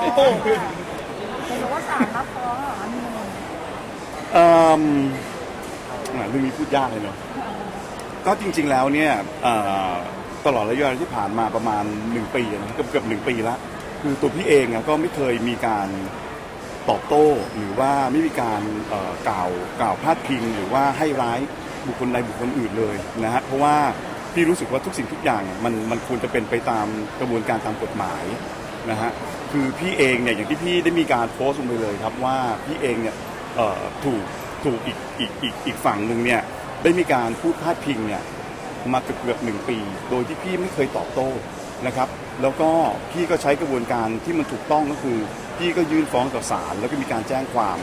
เห็นบอกว่าศาลรับฟ้องเหรอคะมีมูลเอ่อแหมเรื่องนี้พูดยากเลยเนาะก็จริง ๆ แล้วเนี่ยเอ่อตลอดระยะเวลาที่ผ่านมาประมาณหนึ่งปีนะเกือบเกือบหนึ่งปีล้วคือตัวพี่เองอะก็ไม่เคยมีการตอบโต้หรือว่าไม่มีการเอ่อกล่าวกล่าวพาดพิง หรือว่าให้ร้ายบุคคลใดบุคคลอื่นเลยนะฮะเพราะว่าพี่รู้สึกว่าทุกสิ่งทุกอย่างมันมันควรจะเป็นไปตามกระบวนการตามกฎหมายนะฮะ คือพี่เองเนี่ยอย่างที่พี่ได้มีการโพสต์ลงไปเลยครับว่าพี่เองเนี่ยเอ่อถูกถูกอีกอีกอีกอีกฝั่งหนึ่งเนี่ยได้มีการพูดพาดพิงเนี่ยมาเกือบเกือบหนึ่งปี โดยที่พี่ไม่เคยตอบโต้นะครับ แล้วก็พี่ก็ใช้กระบวนการที่มันถูกต้องก็คือ พี่ก็ยื่นฟ้องต่อศาลแล้วก็มีการแจ้งความ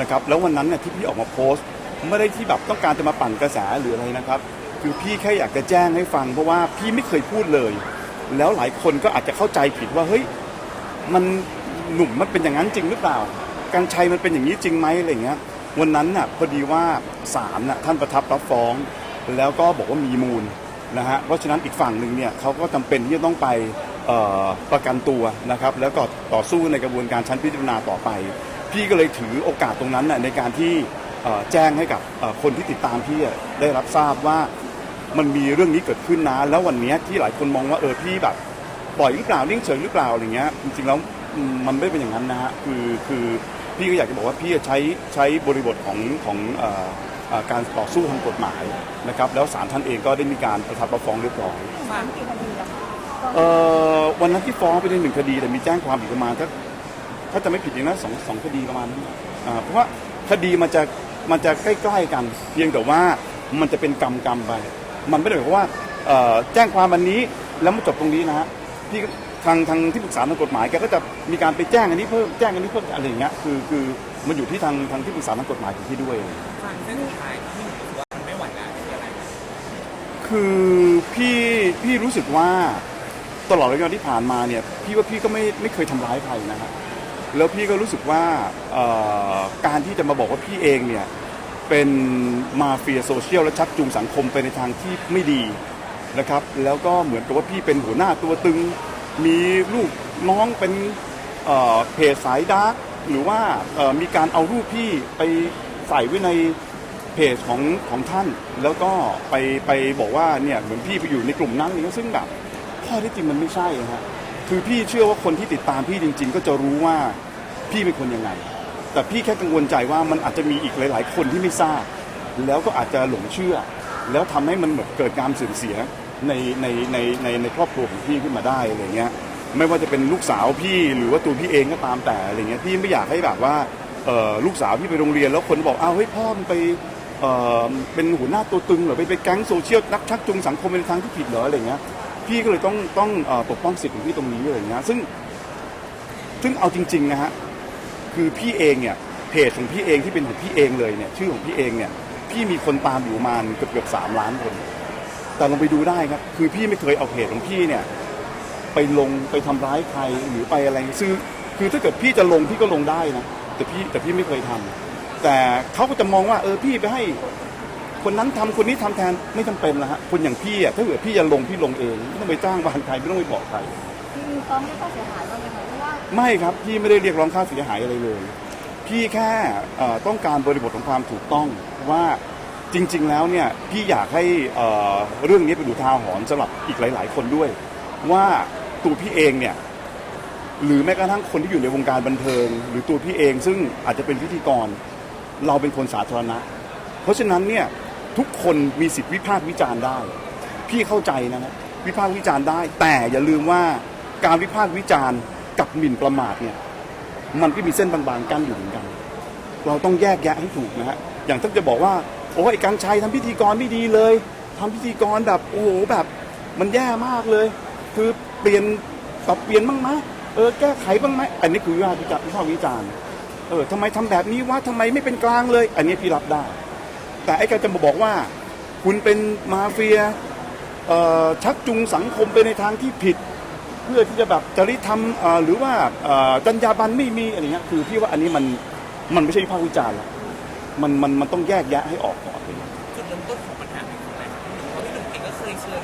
นะครับ แล้ววันนั้นเนี่ยที่พี่ออกมาโพสต์ไม่ได้ที่แบบต้องการจะมาปั่นกระแสหรืออะไรนะครับ คือพี่แค่อยากจะแจ้งให้ฟังเพราะว่าพี่ไม่เคยพูดเลย แล้วหลายคนก็อาจจะเข้าใจผิดว่าเฮ้ย มันหนุ่มมันเป็นอย่างนั้นจริงหรือเปล่าการชัยมันเป็นอย่างนี้จริงไหมอะไรเงี้ยวันนั้นน่ะพอดีว่าศาลน่ะท่านประทับรับฟ้อง แล้วก็บอกว่ามีมูลนะฮะเพราะฉะนั้นอีกฝั่งหนึ่งเนี่ยเขาก็จำเป็นที่จะต้องไปประกันตัวนะครับ แล้วก็ต่อสู้ในกระบวนการชั้นพิจารณาต่อไป พี่ก็เลยถือโอกาสตรงนั้นน่ะในการที่แจ้งให้กับคนที่ติดตามพี่ได้รับทราบว่ามันมีเรื่องนี้เกิดขึ้นนะแล้ววันนี้ที่หลายคนมองว่าเออพี่แบบ ปล่อยหรือเปล่านิ่งเฉยหรือเปล่าอะไรเงี้ยจริงๆแล้วมันไม่เป็นอย่างนั้นนะฮะคือคือพี่ก็อยากจะบอกว่าพี่จะใช้ใช้บริบทของของออการต่อสู้ทางกฎหมายนะครับแล้วศาลท่านเองก็ได้มีการประทับรับฟ้องเรียบร้อยคดีวันนั้นที่ฟ้องไปในหนึ่งคดีแต่มีแจ้งความอีกประมาณถ้าถ้าจะไม่ผิดอย่างนะสองสองคดีประมาณนั้นเพราะว่าคดีมันจะมันจะใกล้ๆกัน เพียงแต่ว่ามันจะเป็นกรรมกรรมไป มันไม่ได้หมายความว่าแจ้งความวันนี้แล้วมาจบตรงนี้นะฮะ พี่ก็ทางทางที่ปรึกษาทางกฎหมายแกก็จะมีการไปแจ้งอันนี้เพิ่มแจ้งอันนี้เพิ่มอะไรอย่างเงี้ยคือคือมันอยู่ที่ทางทางที่ปรึกษาทางกฎหมายของพี่ด้วย ฟังเส้นสุดท้ายที่หนูรู้สึกว่ามันไม่ไหวแล้วคืออะไรคือพี่พี่รู้สึกว่าตลอดระยะเวลาที่ผ่านมาเนี่ยพี่ว่าพี่ก็ไม่ไม่เคยทำร้ายใครนะฮะแล้วพี่ก็รู้สึกว่าเอ่อการที่จะมาบอกว่าพี่เองเนี่ยเป็นมาเฟียโซเชียลและชักจูงสังคมไปในทางที่ไม่ดี นะครับ แล้วก็เหมือนกับว่าพี่เป็นหัวหน้าตัวตึง มีลูกน้องเป็นเอ่อเพจสายดาร์กหรือว่าเอ่อมีการเอารูปพี่ไปใส่ไว้ในเพจของของท่าน แล้วก็ไปไปบอกว่าเนี่ยเหมือนพี่ไปอยู่ในกลุ่มนั้นนี่ซึ่งแบบข้อที่จริงมันไม่ใช่นะฮะคือพี่เชื่อว่าคนที่ติดตามพี่จริง ๆ ก็จะรู้ว่าพี่เป็นคนยังไง แต่พี่แค่กังวลใจว่ามันอาจจะมีอีกหลาย ๆ คนที่ไม่ทราบ แล้วก็อาจจะหลงเชื่อ แล้วทำให้มันเหมือนเกิดการเสื่อมเสีย ในในในในในครอบครัวของพี่ขึ้นมาได้อะไรเงี้ยไม่ว่าจะเป็นลูกสาวพี่หรือว่าตัวพี่เองก็ตามแต่อะไรเงี้ยพี่ไม่อยากให้แบบว่าเอ่อลูกสาวพี่ไปโรงเรียนแล้วคนบอกอ้าวเฮ้ยพ่อมันไปเอ่อเป็นหัวหน้าตัวตึงเหรอไปไปแก๊งโซเชียลนักชักจูงสังคมในทางที่ผิดเหรออะไรเงี้ยพี่ก็เลยต้องต้องเอ่อปกป้องสิทธิ์ของพี่ตรงนี้อะไรเงี้ยซึ่งซึ่งเอาจริงๆนะฮะคือพี่เองเนี่ยเพจของพี่เองที่เป็นของพี่เองเลยเนี่ยชื่อของพี่เองเนี่ยพี่มีคนตามอยู่ประมาณเกือบเกือบสามล้านคน แต่ลองไปดูได้ครับ คือพี่ไม่เคยเอาเพจของพี่เนี่ย ไปลงไปทำร้ายใครหรือไปอะไรซื้อคือถ้าเกิดพี่จะลงพี่ก็ลงได้นะแต่พี่แต่พี่ไม่เคยทำแต่เขาก็จะมองว่าเออพี่ไปให้ คนนั้นทำคนนี้ทำแทนไม่จำเป็นละฮะคนอย่างพี่อะถ้าเกิดพี่จะลงพี่ลงเองไม่ต้องไปจ้างวานใครไม่ต้องไปบอกใครที่มีฟ้องเรียกค่าเสียหายบ้างไหมคะเพราะว่าไม่ครับพี่ไม่ได้เรียกร้องค่าเสียหายอะไรเลย พี่แค่เอ่อต้องการบริบทของความถูกต้องว่า จริง ๆ แล้วเนี่ยพี่อยากให้เอ่อเรื่องนี้เป็นอุทาหรณ์สำหรับอีกหลาย ๆ คนด้วย ว่าตัวพี่เองเนี่ยหรือแม้กระทั่งคนที่อยู่ในวงการบันเทิง หรือตัวพี่เองซึ่งอาจจะเป็นพิธีกร เราเป็นคนสาธารณะ เพราะฉะนั้นเนี่ยทุกคนมีสิทธิวิพากษ์วิจารณ์ได้ พี่เข้าใจนะครับวิพากษ์วิจารณ์ได้ แต่อย่าลืมว่าการวิพากษ์วิจารณ์กับหมิ่นประมาทเนี่ยมันก็มีเส้นบางๆกั้นอยู่เหมือนกัน เราต้องแยกแยะให้ถูกนะฮะอย่างถ้าจะบอกว่า โอ้ยไอ้กัญชัยทำพิธีกรไม่ดีเลยทำพิธีกรแบบโอ้โหแบบมันแย่มากเลย คือเปลี่ยนปรับเปลี่ยนบ้างไหมเออแก้ไขบ้างไหมอันนี้คือวิพากษ์วิจารณ์วิพากษ์วิจารณ์เออทำไมทำแบบนี้วะทำไมไม่เป็นกลางเลย อันนี้พี่รับได้ แต่ไอ้การจะมาบอกว่า คุณเป็นมาเฟียเอ่อชักจูงสังคมไปในทางที่ผิด เพื่อที่จะแบบจริยธรรมเอ่อหรือว่าเอ่อจรรยาบรรณไม่มีอะไรเงี้ยคือพี่ว่าอันนี้มันมันไม่ใช่วิพากษ์วิจารณ์ละ มันมันมันต้องแยกแยะให้ออกก่อนเลยจุดเริ่มต้นของปัญหาเป็นอะไรครับเพราะพี่หนุ่มเองก็เคยเชิญ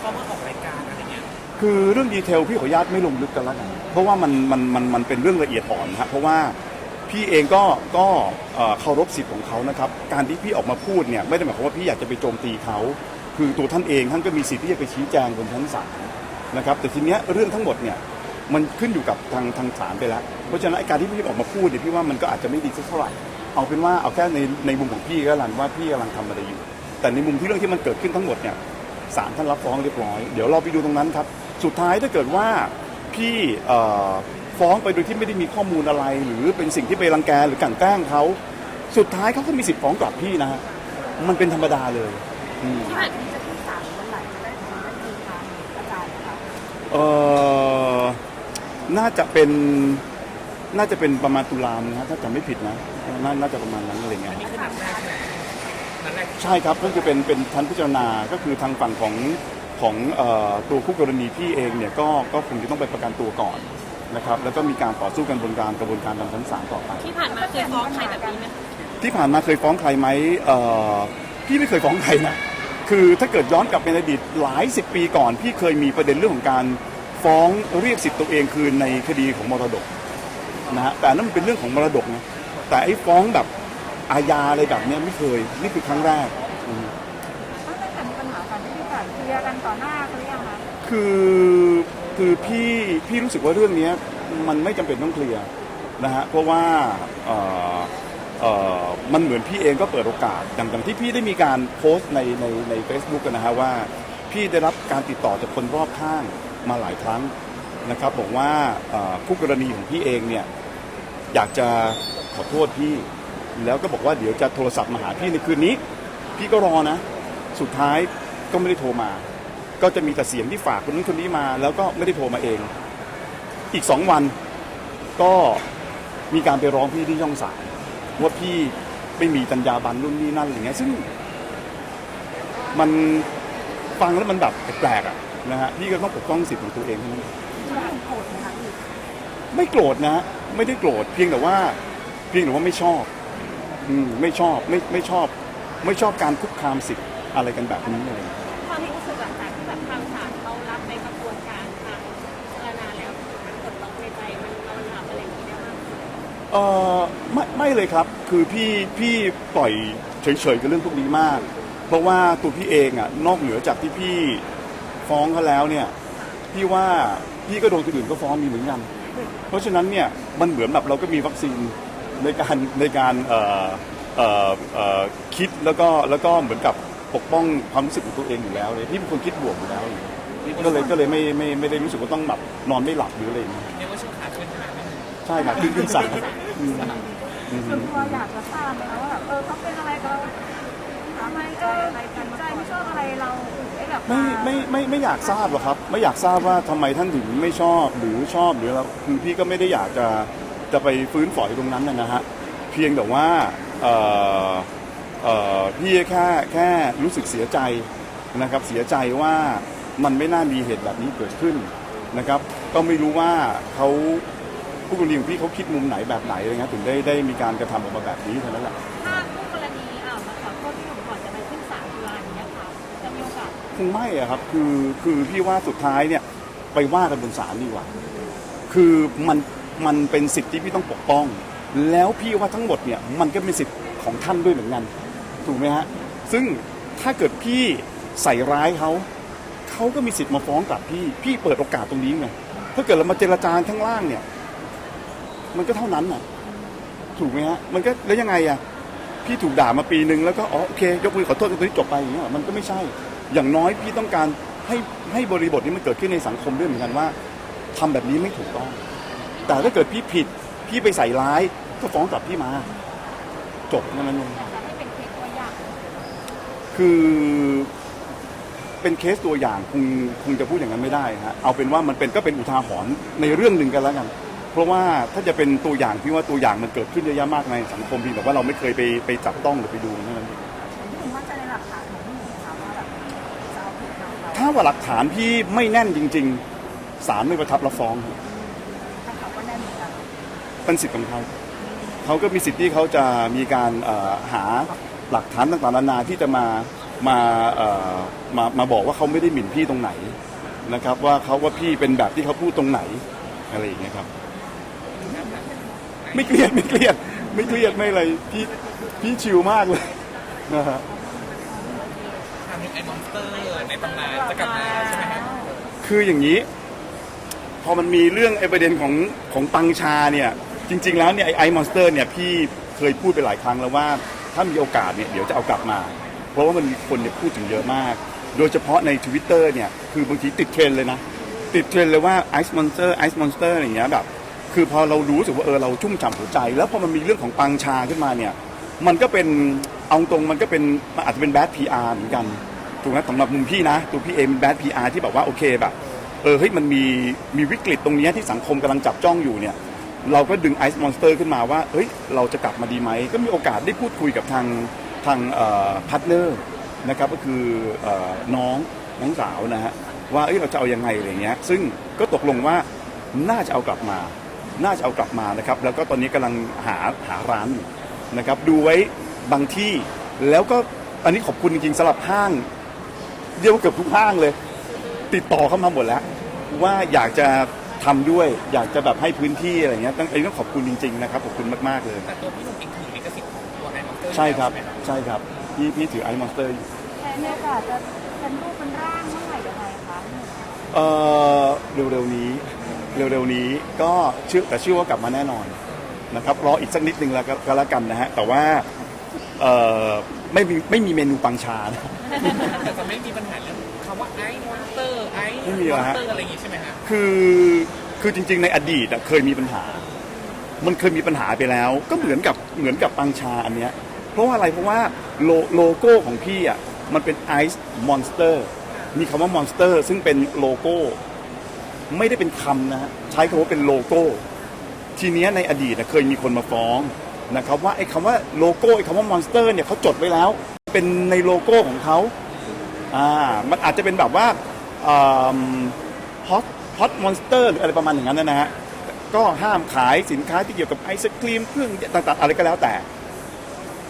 เข้ามาออกรายการอะไรเงี้ยคือเรื่องดีเทลพี่ขออนุญาตไม่ลงลึกกันแล้วกันเพราะว่ามันมันมันมันเป็นเรื่องละเอียดอ่อนนะฮะเพราะว่าพี่เองก็ก็เอ่อเคารพสิทธิ์ของเขานะครับการที่พี่ออกมาพูดเนี่ยไม่ได้หมายความว่าพี่อยากจะไปโจมตีเขา คือตัวท่านเองท่านก็มีสิทธิ์ที่จะไปชี้แจงบนชั้นศาลนะครับแต่ทีเนี้ยเรื่องทั้งหมดเนี่ยมันขึ้นอยู่กับทางทางศาลไปแล้วเพราะฉะนั้นไอ้การที่พี่ออกมาพูดเนี่ยพี่ว่ามันก็อาจจะไม่ดีสักเท่าไหร่ เอาเป็นว่าเอาแค่ในในมุมของพี่ก็แล้วกันว่าพี่กำลังทำอะไรอยู่ แต่ในมุมที่เรื่องที่มันเกิดขึ้นทั้งหมดเนี่ยศาลท่านรับฟ้องเรียบร้อยเดี๋ยวเราไปดูตรงนั้นครับ สุดท้ายถ้าเกิดว่าพี่เอ่อฟ้องไปโดยที่ไม่ได้มีข้อมูลอะไร หรือเป็นสิ่งที่ไปรังแกหรือกลั่นแกล้งเขาสุดท้ายเขาก็มีสิทธิ์ฟ้องกลับพี่นะฮะมันเป็นธรรมดาเลยอืม ที่ผ่านนี้จะขึ้นศาลวันไหนจะได้ทำได้ดีทางอาจารย์นะคะ เออน่าจะเป็น น่าจะเป็นประมาณตุลานะฮะถ้าจำไม่ผิดนะนาน่าจะประมาณนั้นอะไรเงี้ยนี่คือนัดแรกใช่ไหมนัดแรกใช่ครับก็คือเป็นเป็นชั้นพิจารณาก็คือทางฝั่งของของเอ่อตัวคู่กรณีพี่เองเนี่ยก็ก็คงจะต้องไปประกันตัวก่อนนะครับ แล้วก็มีการต่อสู้กันบนการกระบวนการทางชั้นศาลต่อไป ที่ผ่านมาเคยฟ้องใครแบบนี้ไหมคะที่ผ่านมาเคยฟ้องใครไหมเอ่อพี่ไม่เคยฟ้องใครนะ คือถ้าเกิดย้อนกลับไปในอดีตหลายสิบปีก่อน พี่เคยมีประเด็นเรื่องของการฟ้องเรียกสิทธิ์ตัวเองคืนในคดีของมรดก นะฮะแต่นั่นมันเป็นเรื่องของมรดกนะแต่ไอ้ฟ้องแบบอาญาอะไรแบบเนี้ยไม่เคยนี่คือครั้งแรกอืม ตั้งแต่มีปัญหากันที่ผ่านเคลียร์กันต่อหน้าเขาหรือยังคะคือคือพี่พี่รู้สึกว่าเรื่องเนี้ยมันไม่จำเป็นต้องเคลียร์นะฮะเพราะว่าเอ่อเอ่อมันเหมือนพี่เองก็เปิดโอกาสอย่างอย่างที่พี่ได้มีการโพสต์ในในในเฟซบุ๊กนะฮะว่า พี่ได้รับการติดต่อจากคนรอบข้างมาหลายครั้ง นะครับบอกว่าคู่กรณีของพี่เองเนี่ยอยากจะขอโทษพี่ แล้วก็บอกว่าเดี๋ยวจะโทรศัพท์มาหาพี่ในคืนนี้ พี่ก็รอนะ สุดท้ายก็ไม่ได้โทรมา ก็จะมีแต่เสียงที่ฝากคนนู้นคนนี้มา แล้วก็ไม่ได้โทรมาเอง อีกสองวันก็มีการไปร้องพี่ที่ช่องสามว่าพี่ไม่มีจรรยาบรรณรุ่นนี้นั่นอะไรเงี้ยซึ่งมันฟังแล้วมันแบบแปลกๆอะนะฮะพี่ก็ต้องปกป้องสิทธิ์ของตัวเองเท่านั้นโกรธไหมคะพี่ ไม่โกรธนะ ไม่ได้โกรธเพียงแต่ว่า เพียงแต่ว่าไม่ชอบอืมไม่ชอบไม่ไม่ชอบ ไม่ชอบการคุกคามสิทธิ์อะไรกันแบบนี้เลยความรู้สึกหลังจากที่แบบทางศาลเขารับในกระบวนการทางพิจารณาแล้วมันกดล็อกในใจมันนอนหลับอะไรอย่างนี้ได้บ้างเออไม่ไม่เลยครับ คือพี่พี่ปล่อยเฉยๆกับเรื่องพวกนี้มาก เพราะว่าตัวพี่เองอะนอกเหนือจากที่พี่ฟ้องเขาแล้วเนี่ย พี่ว่าพี่ก็โดนคนอื่นก็ฟ้องมีเหมือนกัน เพราะฉะนั้นเนี่ยมันเหมือนแบบเราก็มีวัคซีนในการในการเอ่อเอ่อเอ่อคิดแล้วก็แล้วก็เหมือนกับปกป้องความรู้สึกของตัวเองอยู่แล้วเลยพี่เป็นคนคิดบวกอยู่แล้วเลยก็เลยก็เลยไม่ไม่ไม่ได้รู้สึกว่าต้องแบบนอนไม่หลับหรืออะไรอย่างเงี้ยเรียกว่าช่วงขาขึ้นใช่ไหมใช่ครับขึ้นขึ้นสั่งอืมอืม ส่วนตัวอยากจะทราบไหมคะว่าแบบเออเขาเป็นอะไรกับเราทำ ไมเออจิตใจไม่ชอบอะไรเราได้แบบไม่ไม่ไม่ไม่อยากทราบหรอกครับ ไม่อยากทราบว่าทำไมท่านถึงไม่ชอบหรือชอบหรืออะไรคือพี่ก็ไม่ได้อยากจะจะไปฟื้นฝอยตรงนั้นนะนะฮะเพียงแต่ว่าเอ่อเอ่อพี่แค่แค่รู้สึกเสียใจนะครับเสียใจว่ามันไม่น่ามีเหตุแบบนี้เกิดขึ้นนะครับก็ไม่รู้ว่าเขาผู้กรณีของพี่เขาคิดมุมไหนแบบไหนอะไรเงี้ยถึงได้ได้มีการกระทำออกมาแบบนี้เท่านั้นแหละ ถ้าคู่กร คงไม่อะครับคือคือพี่ว่าสุดท้ายเนี่ยไปว่ากันบนศาลดีกว่า คือมันมันเป็นสิทธิที่พี่ต้องปกป้อง แล้วพี่ว่าทั้งหมดเนี่ยมันก็เป็นสิทธิของท่านด้วยเหมือนกันถูกไหมฮะซึ่งถ้าเกิดพี่ใส่ร้ายเขาเขาก็มีสิทธิ์มาฟ้องกลับพี่พี่เปิดโอกาสตรงนี้ไงถ้าเกิดเรามาเจรจาข้างล่างเนี่ย มันก็เท่านั้นน่ะ ถูกไหมฮะมันก็แล้วยังไงอะพี่ถูกด่ามาปีหนึ่งแล้วก็อ๋อโอเค ยกมือขอโทษตรงนี้จบไปอย่างเงี้ยมันก็ไม่ใช่ อย่างน้อยพี่ต้องการให้ให้บริบทนี้มันเกิดขึ้นในสังคมด้วยเหมือนกันว่าทำแบบนี้ไม่ถูกต้อง แต่ถ้าเกิดพี่ผิดพี่ไปใส่ร้ายก็ฟ้องกลับพี่มา จบนั่นเองอยากจะให้เป็นเคสตัวอย่างคือเป็นเคสตัวอย่างคงคงจะพูดอย่างนั้นไม่ได้ฮะเอาเป็นว่ามันเป็นก็เป็นอุทาหรณ์ในเรื่องหนึ่งกันแล้วกัน เพราะว่าถ้าจะเป็นตัวอย่างพี่ว่าตัวอย่างมันเกิดขึ้นเยอะแยะมากในสังคมเพียงแต่ว่าเราไม่เคยไปไปจับต้องหรือไปดูเท่านั้นเอง ว่าหลักฐานพี่ไม่แน่นจริง ๆศาลไม่ประทับรับฟ้องถ้าเขาก็แน่นเหมือนกันเป็นสิทธิ์ของเขาเขาก็มีสิทธิ์ที่เขาจะมีการเอ่อหาหลักฐานต่างๆนานาที่จะมามาเอ่อมามาบอกว่าเขาไม่ได้หมิ่นพี่ตรงไหนนะครับ ว่าเขาว่าพี่เป็นแบบที่เขาพูดตรงไหนอะไรอย่างเงี้ยครับ ไม่เครียดไม่เครียดไม่เครียดไม่อะไรพี่พี่ชิลมากเลยนะฮะทำให้ ไอ้มอนสเตอร์ในตำนานจะกลับมาใช่ไหมครับคืออย่างนี้ พอมันมีเรื่องไอ้ประเด็นของของปังชาเนี่ยจริง ๆ แล้วเนี่ยไอ้ไอมอนสเตอร์เนี่ยพี่เคยพูดไปหลายครั้งแล้วว่าถ้ามีโอกาสเนี่ยเดี๋ยวจะเอากลับมา เพราะว่ามันมีคนเนี่ยพูดถึงเยอะมาก โดยเฉพาะใน Twitter เนี่ยคือบางทีติดเทรนเลยนะ ติดเทรนเลยว่าไอซ์มอนสเตอร์ไอซ์มอนสเตอร์อย่างเงี้ยแบบคือพอเรารู้สึกว่าเออเราชุ่มฉ่ำหัวใจ แล้วพอมันมีเรื่องของปังชาขึ้นมาเนี่ยมันก็เป็นเอาตรงมันก็เป็นมันอาจจะเป็นแบดพีอาร์เหมือนกัน ถูกไหมสำหรับมุมพี่นะตัวพี่เองเป็นแบดพีอาร์ที่แบบว่าโอเคแบบเออเฮ้ยมันมีมีวิกฤตตรงเนี้ยที่สังคมกำลังจับจ้องอยู่เนี่ย เราก็ดึงไอซ์มอนสเตอร์ขึ้นมาว่าเฮ้ยเราจะกลับมาดีไหม ก็มีโอกาสได้พูดคุยกับทางทางพาร์ทเนอร์นะครับก็คือเอ่อน้องน้องสาวนะฮะว่าเอ้ยเราจะเอายังไงอะไรเงี้ยซึ่งก็ตกลงว่าน่าจะเอากลับมา น่าจะเอากลับมานะครับแล้วก็ตอนนี้กำลังหาหาร้านอยู่นะครับดูไว้บางที่แล้วก็อันนี้ขอบคุณจริงๆสำหรับห้าง เรียกว่าเกือบทุกห้างเลย ติดต่อเข้ามาหมดแล้ว ว่าอยากจะทำด้วยอยากจะแบบให้พื้นที่อะไรเงี้ยต้องอันนี้ต้องขอบคุณจริงๆนะครับขอบคุณมากๆเลย แต่ตัวพี่หนุ่มเองถือลิขสิทธิ์ของตัวไอ้มอนสเตอร์ใช่ครับไหมใช่ครับพี่พี่ถือไอมอนสเตอร์แต่มีโอกาสจะเป็นรูปเป็นร่างเมื่อไหร่ยังไงคะ เอ่อเร็วๆนี้เร็วๆนี้ก็เชื่อแต่เชื่อว่ากลับมาแน่นอนนะครับรออีกสักนิดนึงแล้วก็ก็แล้วกันนะฮะแต่ว่าเอ่อ ไม่มีไม่มีเมนูปังชานะ แต่จะไม่มีปัญหาเรื่องคำว่าไอ้มอนสเตอร์ไอ้ไม่มีมหรออนฮะสเตอร์อะไรอย่างงี้ใช่ไหมฮะคือคือจริง ๆ ในอดีตอะเคยมีปัญหา มันเคยมีปัญหาไปแล้ว ก็เหมือนกับเหมือนกับปังชาอันเนี้ย เพราะว่าอะไรเพราะว่าโลโลโก้ของพี่อะมันเป็นไอซ์มอนสเตอร์มีคำว่ามอนสเตอร์ซึ่งเป็นโลโก้ ไม่ได้เป็นคำนะฮะใช้คำว่าเป็นโลโก้ ทีเนี้ยในอดีตนะเคยมีคนมาฟ้อง นะครับว่าไอ้คำว่าโลโก้ไอ้คำว่ามอนสเตอร์เนี่ยเขาจดไว้แล้ว เป็นในโลโก้ของเขาอ่ามันอาจจะเป็นแบบว่าฮอตฮอตมอนสเตอร์หรืออะไรประมาณอย่างนั้นนะฮะก็ห้ามขายสินค้าที่เกี่ยวกับไอศครีมเครื่องต่างๆ อะไรก็แล้วแต่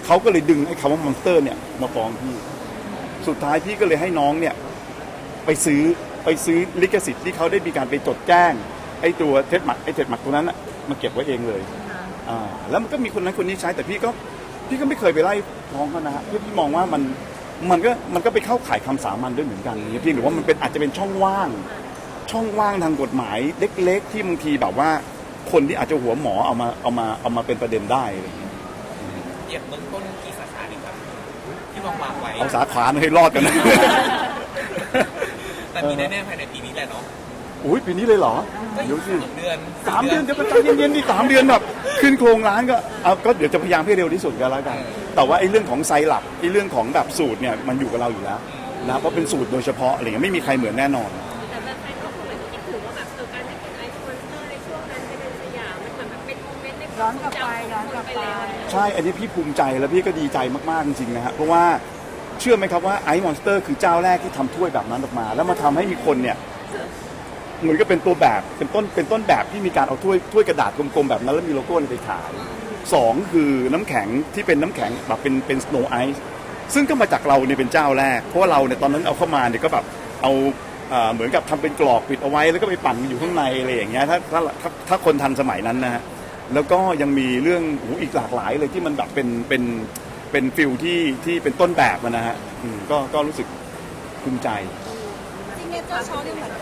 เขาก็เลยดึงไอ้คำว่ามอนสเตอร์เนี่ยมาฟ้องพี่ สุดท้ายพี่ก็เลยให้น้องเนี่ยไปซื้อไปซื้อลิขสิทธิ์ที่เขาได้มีการไปจดแจ้งไอ้ตัวเทปหมักไอ้เทปหมักตัวนั้นอะมาเก็บไว้เองเลย อ่าแล้วมันก็มีคนนั้นคนนี้ใช้แต่พี่ก็พี่ก็ไม่เคยไปไล่ฟ้องเขานะฮะเพราะพี่มองว่ามันมันก็มันก็ไปเข้าข่ายคำสามัญด้วยเหมือนกันอย่างเงี้ยพี่หรือว่ามันเป็นอาจจะเป็นช่องว่าง ช่องว่างทางกฎหมายเล็ก ๆ ที่บางทีแบบว่า คนที่อาจจะหัวหมอเอามาเอามาเอามาเป็นประเด็นได้อะไรอย่างเงี้ยเหยียบเบื้องต้นกี่สาขาดีครับ ที่วางวางไว้เอาสาขาให้รอดกันนะ แต่มีแน่ๆภายในปีนี้แหละเนาะ อุ้ยปีนี้เลยเหรอก็อเดี๋ยยู่วสิสามเดือนสามเดือนเดี๋ยวไปใจเย็นๆนี่สามเดือนแบบขึ้นโครงร้านก็เอาก็เดี๋ยวจะพยายามให้เร็วที่สุดก็แล้วกัน แต่ว่าไอ้เรื่องของไซรัปไอ้เรื่องของแบบสูตรเนี่ยมันอยู่กับเราอยู่แล้วนะเพราะเป็นสูตรโดยเฉพาะอะไรเงี้ยไม่มีใครเหมือนแน่นอนแต่แฟนๆก็คงเหมือนคิดถึงว่าแบบเออการได้เป็นไอซ์มอนสเตอร์ในช่วงนั้นจะเป็นสยามมันเหมือนแบบเป็นโมเมนต์ในคย้วาอมนทกรลับงไปจำของย้อนคกลันบไปไปแล้วใช่อันนี้พี่ภูมิใจแล้วพี่ก็ดีใจมากๆจริงๆนะฮะเพราะว่าเชื่อไหมครับว่าไอซ์มอนสเตอร์คือเจ้าแรกที่ทำถ้วยแบบนั้นออกมา แล้วมาทำให้มีคนเนี่ยเห มือนกับเป็นตัวแบบเป็นต้นเป็นต้นแบบที่มีการเอาถ้วยถ้วยกระดาษกลมๆแบบนั้นแล้วมีโลโก้ไปขายสองคือน้ำแข็งที่เป็นน้ำแข็งแบบเป็นเป็นสโนว์ไอซ์ซึ่งก็มาจากเราเนี่ยเป็นเจ้าแรก เพราะว่าเราเนี่ยตอนนั้นเอาเข้ามาเนี่ยก็แบบเอาเหมือนกับทำเป็นกรอกปิดเอาไว้ แล้วก็ไปปั่นอยู่ข้างในอะไรอย่างเงี้ยถ้าถ้าถ้าถ้าคนทันสมัยนั้นนะฮะแล้วก็ยังมีเรื่องโอ้โหอีกหลากหลายเลยที่มันแบบเป็นเป็นเป็นฟิลที่ที่เป็นต้นแบบนะฮะก็ก็รู้สึกภูมิใจจริงๆเจ้าช้อนยังเหมือน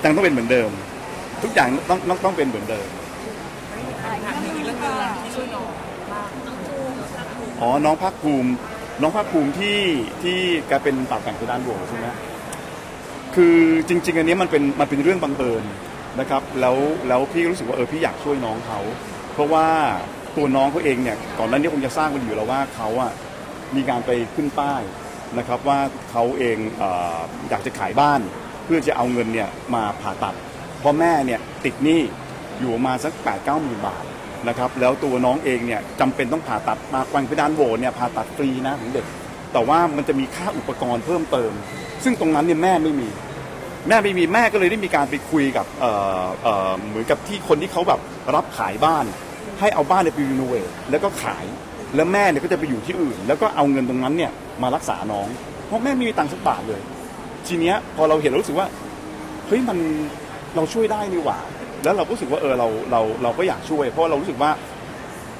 เดิมแต่ต้องเป็นเหมือนเดิม ทุกอย่างต้องต้องต้องเป็นเหมือนเดิมถามถึงอีกเรื่องหนึงที่ช่วยน้องอ๋อน้องภาคภูมิ น้องภาคภูมิที่ที่แกเป็นปากแข่งคือด้านโหวใช่ไหมคือจริง ๆ อันนี้มันเป็นมันเป็นเรื่องบังเอิญนะครับ แล้วแล้วพี่ก็รู้สึกว่าเออพี่อยากช่วยน้องเขา เพราะว่าตัวน้องเขาเองเนี่ยก่อนหน้านี้คงจะทราบกันอยู่แล้วว่าเขาอะมีการไปขึ้นป้ายนะครับว่าเขาเองเอออยากจะขายบ้านเพื่อจะเอาเงินเนี่ยมาผ่าตัดเพราะแม่เนี่ยติดหนี้อยู่ประมาณสัก8ปดเก้าหมื่นบาทนะครับแล้วตัวน้องเองเนี่ยจำเป็นต้องผ่าตัดมาฟังเพดานโหวเนี่ยผ่าตัดฟรีนะของเด็ก แต่ว่ามันจะมีค่าอุปกรณ์เพิ่มเติม ซึ่งตรงนั้นเนี่ยแม่ไม่มี แม่ไม่มีแม่ก็เลยได้มีการไปคุยกับเอ่อเอ่อเหมือนกับที่คนที่เขาแบบรับขายบ้าน ให้เอาบ้านเนี่ยไปรีโนเวทแล้วก็ขายแล้วแม่เนี่ยก็จะไปอยู่ที่อื่น แล้วก็เอาเงินตรงนั้นเนี่ยมารักษาน้อง เพราะแม่ไม่มีตังค์สักบาทเลย ทีเนี้ยพอเราเห็นเรารู้สึกว่าเฮ้ยมันเราช่วยได้นี่หว่า แล้วเราก็รู้สึกว่าเออเราเราเราก็อยากช่วย เพราะเรารู้สึกว่า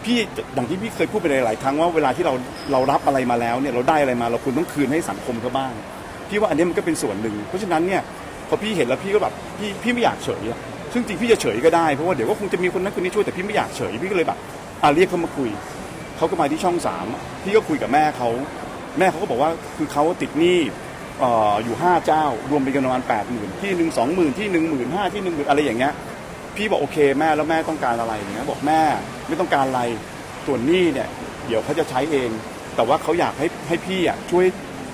พี่อย่างที่พี่เคยพูดไปหลายๆครั้งว่าเวลาที่เราเรารับอะไรมาแล้วเนี่ยเราได้อะไรมาเราควรต้องคืนให้สังคมเขาบ้างพี่ว่าอันนี้มันก็เป็นส่วนหนึ่ง เพราะฉะนั้นเนี่ยพอพี่เห็นแล้วพี่ก็แบบพี่พี่ไม่อยากเฉยอะซึ่งจริงพี่จะเฉยก็ได้เพราะว่าเดี๋ยวก็คงจะมีคนนั้นคนนี้ช่วยแต่พี่ไม่อยากเฉยพี่ก็เลยแบบอะเรียกเขามาคุยเขาก็มาที่ช่องสามพี่ก็คุยกับแม่เขาแม่เขาก็บอกว่าคือเขาติดหนี้ เอ่ออยู่ห้าเจ้ารวมเป็นกันประมาณแปดหมื่นที่หนึ่งสองหมื่นที่หนึ่งหมื่นห้าที่หนึ่งหมื่นอะไรอย่างเงี้ยพี่บอกโอเคแม่แล้วแม่ต้องการอะไรอย่างเงี้ยบอกแม่ไม่ต้องการอะไรส่วนหนี้เนี่ยเดี๋ยวเขาจะใช้เอง แต่ว่าเขาอยากให้ให้พี่อะช่วย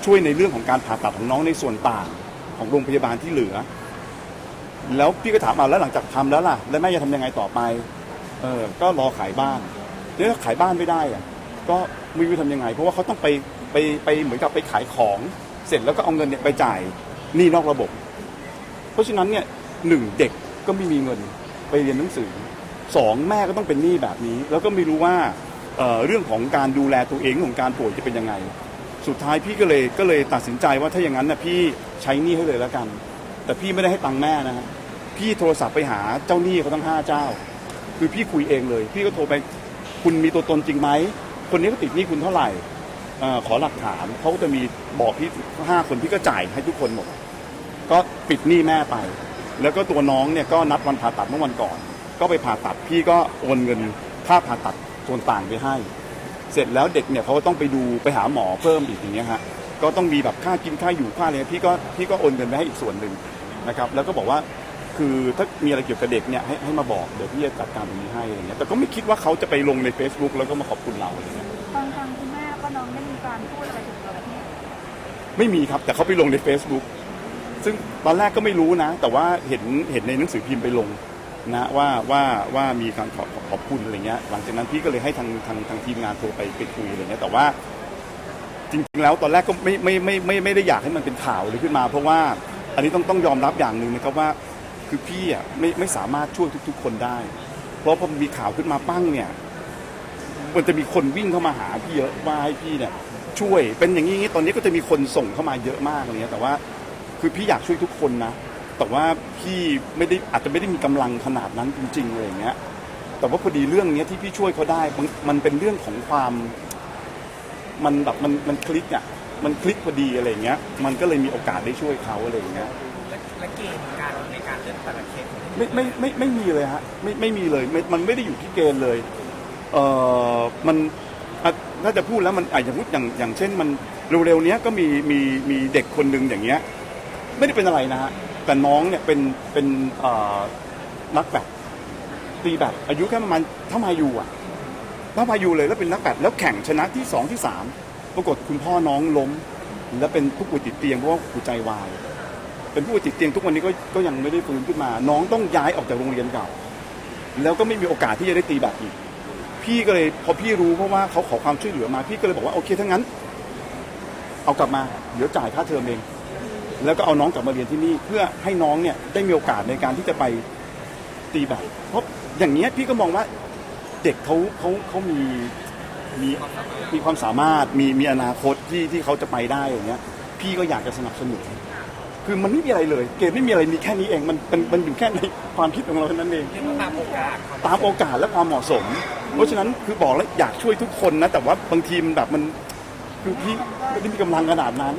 ช่วยในเรื่องของการผ่าตัดของน้องในส่วนต่างของโรงพยาบาลที่เหลือ แล้วพี่ก็ถามเอาแล้วหลังจากทำแล้วล่ะ แล้วแม่จะทำยังไงต่อไปเออก็รอขายบ้านแล้วถ้าขายบ้านไม่ได้อะก็ไม่รู้จะทำยังไง เพราะว่าเขาต้องไปไปไปเหมือนกับไปขายของ เสร็จแล้วก็เอาเงินเนี่ยไปจ่ายหนี้นอกระบบ เพราะฉะนั้นเนี่ยหนึ่งเด็กก็ไม่มีเงินไปเรียนหนังสือสองแม่ก็ต้องเป็นหนี้แบบนี้ แล้วก็ไม่รู้ว่าเอ่อเรื่องของการดูแลตัวเองของการป่วยจะเป็นยังไง สุดท้ายพี่ก็เลยก็เลยตัดสินใจว่าถ้าอย่างนั้นนะพี่ใช้หนี้ให้เลยแล้วกัน แต่พี่ไม่ได้ให้ตังค์แม่นะฮะพี่โทรศัพท์ไปหาเจ้าหนี้เขาทั้งห้าเจ้า คือพี่คุยเองเลย พี่ก็โทรไปคุณมีตัวตนจริงไหมคนนี้ก็ติดหนี้คุณเท่าไหร่ เออขอหลักฐานเขาก็จะมีบอกพี่ห้าคนพี่ก็จ่ายให้ทุกคนหมด ก็ปิดหนี้แม่ไป แล้วก็ตัวน้องเนี่ยก็นัดวันผ่าตัดเมื่อวันก่อน ก็ไปผ่าตัดพี่ก็โอนเงินค่าผ่าตัดส่วนต่างไปให้ เสร็จแล้วเด็กเนี่ยเขาก็ต้องไปดูไปหาหมอเพิ่มอีกอย่างเงี้ยฮะก็ต้องมีแบบค่ากินค่าอยู่ค่าอะไรพี่ก็พี่ก็โอนเงินไปให้อีกส่วนหนึ่งนะครับ แล้วก็บอกว่าคือถ้ามีอะไรเกี่ยวกับเด็กเนี่ยให้ให้มาบอกเดี๋ยวพี่จะจัดการตรงนี้ให้อะไรเงี้ยแต่ก็ไม่คิดว่าเขาจะไปลงใน Facebook แล้วก็มาขอบคุณเราอะไรเงี้ยทางทาง ไม่มีครับแต่เขาไปลงใน Facebook ซึ่งตอนแรกก็ไม่รู้นะ แต่ว่าเห็นเห็นในหนังสือพิมพ์ไปลงนะว่าว่าว่ามีการขอบขอบคุณอะไรเงี้ยหลังจากนั้นพี่ก็เลยให้ทางทางทางทีมงานโทรไปไปคุยอะไรเงี้ยแต่ว่า จริงๆแล้วตอนแรกก็ไม่ไม่ไม่ไม่ไม่ได้อยากให้มันเป็นข่าวเลยขึ้นมา เพราะว่าอันนี้ต้องต้องยอมรับอย่างหนึ่งนะครับว่า คือพี่อะไม่ไม่สามารถช่วยทุก ๆ คนได้ เพราะพอมีข่าวขึ้นมาปั้งเนี่ย มันจะมีคนวิ่งเข้ามาหาพี่เยอะว่าให้พี่เนี่ย ช่วยเป็นอย่างนี้อย่างนี้ตอนนี้ก็จะมีคนส่งเข้ามาเยอะมากอะไรเงี้ยแต่ว่า คือพี่อยากช่วยทุกคนนะ แต่ว่าพี่ไม่ได้อาจจะไม่ได้มีกำลังขนาดนั้นจริงๆอะไรอย่างเงี้ย แต่ว่าพอดีเรื่องเนี้ยที่พี่ช่วยเขาได้มันมันเป็นเรื่องของความ มันแบบมันมันคลิกอะมันคลิกพอดีอะไรอย่างเงี้ย มันก็เลยมีโอกาสได้ช่วยเขาอะไรอย่างเงี้ยและและเกณฑ์การในการเลือกแต่ละเคสของที่ไม่ไม่ไม่ไม่มีเลยฮะไม่ไม่มีเลยไม่มันไม่ได้อยู่ที่เกณฑ์เลย เออมันอะ ถ้าจะพูดแล้วมันอาจจะพูดอย่างอย่างเช่นมันเร็วๆเนี้ยก็มีมีมีเด็กคนหนึ่งอย่างเงี้ยไม่ได้เป็นอะไรนะฮะแต่น้องเนี่ยเป็นเป็นเอ่อนักแบดตีแบดอายุแค่ประมาณเท่ามายูอะเท่ามายูเลยแล้วเป็นนักแบดแล้วแข่งชนะที่สองที่สามปรากฏคุณพ่อน้องล้ม แล้วเป็นผู้ป่วยติดเตียงเพราะว่าหัวใจวาย เป็นผู้ป่วยติดเตียงทุกวันนี้ก็ก็ยังไม่ได้ฟื้นขึ้นมา น้องต้องย้ายออกจากโรงเรียนเก่า แล้วก็ไม่มีโอกาสที่จะได้ตีแบดอีก พี่ก็เลยพอพี่รู้เพราะว่าเขาขอความช่วยเหลือมาพี่ก็เลยบอกว่าโอเคถ้างั้น เอากลับมาเดี๋ยวจ่ายค่าเทอมเอง แล้วก็เอาน้องกลับมาเรียนที่นี่ เพื่อให้น้องเนี่ยได้มีโอกาสในการที่จะไปตีแบดเพราะอย่างเนี้ยพี่ก็มองว่าเด็กเขาเขาเขามีมีมีความสามารถมีมีอนาคตที่ที่เขาจะไปได้อย่างเงี้ย พี่ก็อยากจะสนับสนุนคือมันไม่มีอะไรเลย เกมไม่มีอะไรมีแค่นี้เองมันมันมันอยู่แค่ในความคิดของเราเท่านั้นเองเรียกว่าตามโอกาสครับตามโอกาสและความเหมาะสม เพราะฉะนั้นคือบอกแล้วอยากช่วยทุกคนนะ แต่ว่าบางทีมันแบบมันคือพี่ไม่ได้มีกำลังขนาดนั้น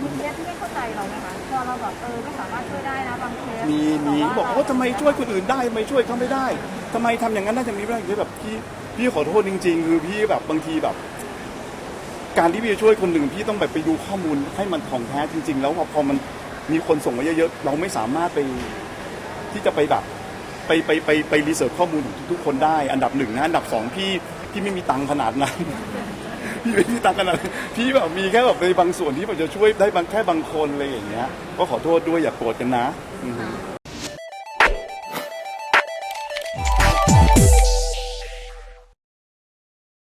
คุณเอสไม่เข้าใจเราไหมคะพอเราแบบเออไม่สามารถช่วยได้นะบางเคสมีมีบอกว่าทำไมช่วยคนอื่นได้ทำไมช่วยเขาไม่ได้ทำไมทำอย่างนั้นได้ทำนี้ไม่ได้อย่างนี้แบบพี่พี่ขอโทษจริง ๆ คือพี่แบบบางทีแบบ การที่พี่จะช่วยคนหนึ่งพี่ต้องแบบไปดูข้อมูลให้มันของแท้จริง ๆ แล้วพอพอมันมีคนส่งมาเยอะๆเราไม่สามารถไปที่จะไปแบบ ไปไปไปไปรีเสิร์ชข้อมูลของทุกๆคนได้ อันดับหนึ่งนะอันดับสองพี่พี่ไม่มีตังค์ขนาดนั้น พี่ไม่มีตังค์ขนาดนั้นพี่แบบมีแค่แบบในบางส่วนที่แบบจะช่วยได้บางแค่บางคนอะไรอย่างเงี้ยก็ขอโทษด้วยอย่าโกรธกันนะอือฮึแ